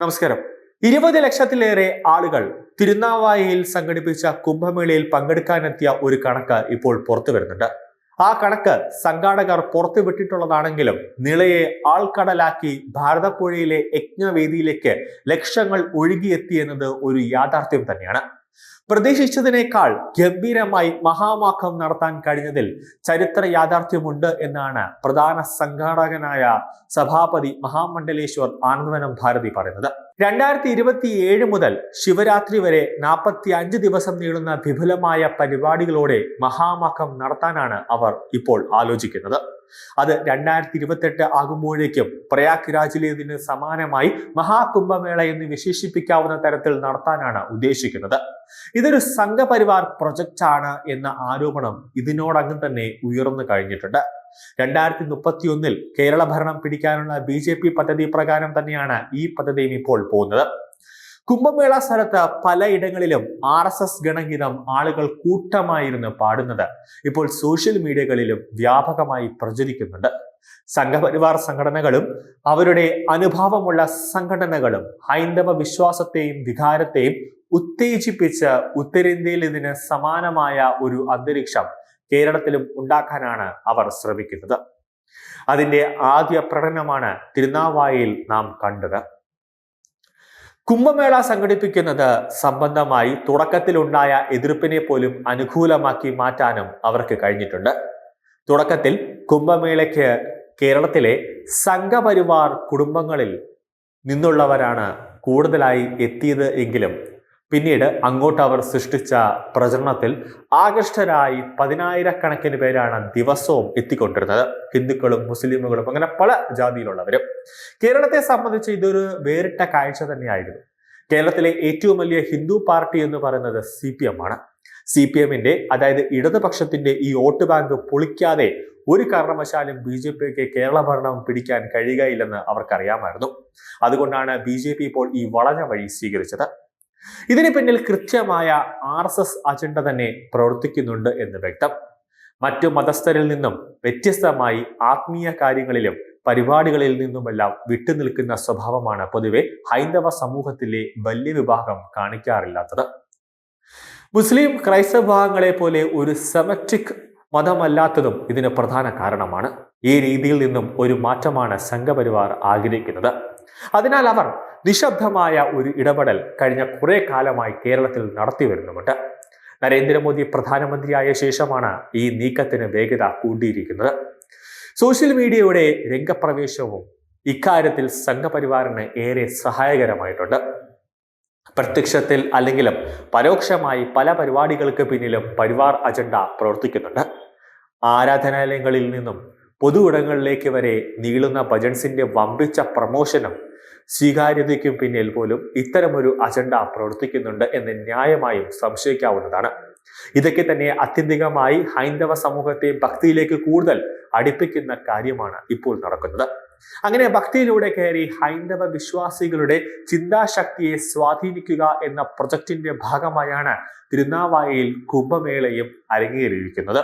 നമസ്കാരം. ഇരുപത് ലക്ഷത്തിലേറെ ആളുകൾ തിരുനാവായയിൽ സംഘടിപ്പിച്ച കുംഭമേളയിൽ പങ്കെടുക്കാനെത്തിയ ഒരു കണക്ക് ഇപ്പോൾ പുറത്തു വരുന്നുണ്ട്. ആ കണക്ക് സംഘാടകർ പുറത്തുവിട്ടിട്ടുള്ളതാണെങ്കിലും നിളയെ ആൾക്കടലാക്കി ഭാരതപ്പുഴയിലെ യജ്ഞവേദിയിലേക്ക് ലക്ഷങ്ങൾ ഒഴുകിയെത്തിയെന്നത് ഒരു യാഥാർത്ഥ്യം തന്നെയാണ്. പ്രതീക്ഷിച്ചതിനേക്കാൾ ഗംഭീരമായി മഹാമാക്കം നടത്താൻ കഴിഞ്ഞതിൽ ചരിത്ര യാഥാർത്ഥ്യമുണ്ട് എന്നാണ് പ്രധാന സംഘാടകനായ സഭാപതി മഹാമണ്ഡലേശ്വർ ആനന്ദവനം ഭാരതി പറയുന്നത്. രണ്ടായിരത്തി ഇരുപത്തി ഏഴ് മുതൽ ശിവരാത്രി വരെ നാൽപ്പത്തി അഞ്ച് ദിവസം നീളുന്ന വിപുലമായ പരിപാടികളോടെ മഹാമാക്കം നടത്താനാണ് അവർ ഇപ്പോൾ ആലോചിക്കുന്നത്. അത് രണ്ടായിരത്തി ഇരുപത്തെട്ട് ആകുമ്പോഴേക്കും പ്രയാഗ് രാജിലേതിന് സമാനമായി മഹാകുംഭമേള എന്ന് വിശേഷിപ്പിക്കാവുന്ന തരത്തിൽ നടത്താനാണ് ഉദ്ദേശിക്കുന്നത്. ഇതൊരു സംഘപരിവാർ പ്രൊജക്റ്റ് ആണ് എന്ന ആരോപണം ഇതിനോടകം തന്നെ ഉയർന്നു കഴിഞ്ഞിട്ടുണ്ട്. രണ്ടായിരത്തി മുപ്പത്തി ഒന്നിൽ കേരള ഭരണം പിടിക്കാനുള്ള ബി ജെ പി പദ്ധതി പ്രകാരം തന്നെയാണ് ഈ പദ്ധതിയും ഇപ്പോൾ പോകുന്നത്. കുംഭമേള സ്ഥലത്ത് പലയിടങ്ങളിലും ആർ എസ് എസ് ഗണഗീതം ആളുകൾ കൂട്ടമായിരുന്നു പാടുന്നത്. ഇപ്പോൾ സോഷ്യൽ മീഡിയകളിലും വ്യാപകമായി പ്രചരിക്കുന്നുണ്ട്. സംഘപരിവാർ സംഘടനകളും അവരുടെ അനുഭാവമുള്ള സംഘടനകളും ഹൈന്ദവ വിശ്വാസത്തെയും വികാരത്തെയും ഉത്തേജിപ്പിച്ച് ഉത്തരേന്ത്യയിൽ ഇതിന് സമാനമായ ഒരു അന്തരീക്ഷം കേരളത്തിലും ഉണ്ടാക്കാനാണ് അവർ ശ്രമിക്കുന്നത്. അതിന്റെ ആദ്യ പ്രകടനമാണ് തിരുനാവായയിൽ നാം കണ്ടത്. കുംഭമേള സംഘടിപ്പിക്കുന്നത് സംബന്ധമായി തുടക്കത്തിലുണ്ടായ എതിർപ്പിനെ പോലും അനുകൂലമാക്കി മാറ്റാനും അവർക്ക് കഴിഞ്ഞിട്ടുണ്ട്. തുടക്കത്തിൽ കുംഭമേളയ്ക്ക് കേരളത്തിലെ സംഘപരിവാർ കുടുംബങ്ങളിൽ നിന്നുള്ളവരാണ് കൂടുതലായി എത്തിയത് എങ്കിലും പിന്നീട് അങ്ങോട്ട് അവർ സൃഷ്ടിച്ച പ്രചരണത്തിൽ ആകൃഷ്ടരായി പതിനായിരക്കണക്കിന് പേരാണ് ദിവസവും എത്തിക്കൊണ്ടിരുന്നത്. ഹിന്ദുക്കളും മുസ്ലിമുകളും അങ്ങനെ പല ജാതിയിലുള്ളവരും. കേരളത്തെ സംബന്ധിച്ച് ഇതൊരു വേറിട്ട കാഴ്ച തന്നെയായിരുന്നു. കേരളത്തിലെ ഏറ്റവും വലിയ ഹിന്ദു പാർട്ടി എന്ന് പറയുന്നത് സി പി എം ആണ്. സി പി എമ്മിന്റെ അതായത് ഇടതുപക്ഷത്തിന്റെ ഈ വോട്ട് ബാങ്ക് പൊളിക്കാതെ ഒരു കാരണവശാലും ബി ജെ പിക്ക് കേരള ഭരണം പിടിക്കാൻ കഴിയുകയില്ലെന്ന് അവർക്കറിയാമായിരുന്നു. അതുകൊണ്ടാണ് ബി ജെ പി ഇപ്പോൾ ഈ വളഞ്ഞ വഴി സ്വീകരിച്ചത്. ഇതിന് പിന്നിൽ കൃത്യമായ ആർ എസ് എസ് അജണ്ട തന്നെ പ്രവർത്തിക്കുന്നുണ്ട് എന്ന് വ്യക്തം. മറ്റു മതസ്ഥരിൽ നിന്നും വ്യത്യസ്തമായി ആത്മീയ കാര്യങ്ങളിലും പരിപാടികളിൽ നിന്നുമെല്ലാം വിട്ടുനിൽക്കുന്ന സ്വഭാവമാണ് പൊതുവെ ഹൈന്ദവ സമൂഹത്തിലെ വലിയ വിഭാഗം കാണിക്കാറില്ലാത്തത്. മുസ്ലിം ക്രൈസ്തവ വിഭാഗങ്ങളെ പോലെ ഒരു സെമറ്റിക് മതമല്ലാത്തതും ഇതിന് പ്രധാന കാരണമാണ്. ഈ രീതിയിൽ നിന്നും ഒരു മാറ്റമാണ് സംഘപരിവാർ ആഗ്രഹിക്കുന്നത്. അതിനാൽ അവർ നിശബ്ദമായ ഒരു ഇടപെടൽ കഴിഞ്ഞ കുറേ കാലമായി കേരളത്തിൽ നടത്തി വരുന്നുമുണ്ട്. നരേന്ദ്രമോദി പ്രധാനമന്ത്രിയായ ശേഷമാണ് ഈ നീക്കത്തിന് വേഗത കൂട്ടിയിരിക്കുന്നത്. സോഷ്യൽ മീഡിയയുടെ രംഗപ്രവേശവും ഇക്കാര്യത്തിൽ സംഘപരിവാറിന് ഏറെ സഹായകരമായിട്ടുണ്ട്. പ്രത്യക്ഷത്തിൽ അല്ലെങ്കിലും പരോക്ഷമായി പല പരിപാടികൾക്ക് പിന്നിലും പരിവാർ അജണ്ട പ്രവർത്തിക്കുന്നുണ്ട്. ആരാധനാലയങ്ങളിൽ നിന്നും പൊതു ഇടങ്ങളിലേക്ക് വരെ നീളുന്ന ഭജൻസിന്റെ വമ്പിച്ച പ്രമോഷനും സ്വീകാര്യതയ്ക്കും പിന്നിൽ പോലും ഇത്തരമൊരു അജണ്ട പ്രവർത്തിക്കുന്നുണ്ട് എന്ന് ന്യായമായും സംശയിക്കാവുന്നതാണ്. ഇതൊക്കെ തന്നെ അത്യന്തികമായി ഹൈന്ദവ സമൂഹത്തെ ഭക്തിയിലേക്ക് കൂടുതൽ അടുപ്പിക്കുന്ന കാര്യമാണ് ഇപ്പോൾ നടക്കുന്നത്. അങ്ങനെ ഭക്തിയിലൂടെ കയറി ഹൈന്ദവ വിശ്വാസികളുടെ ചിന്താശക്തിയെ സ്വാധീനിക്കുക എന്ന പ്രൊജക്ടിന്റെ ഭാഗമായാണ് തിരുനാവായയിൽ കുംഭമേളയും അരങ്ങേറിയിരിക്കുന്നത്.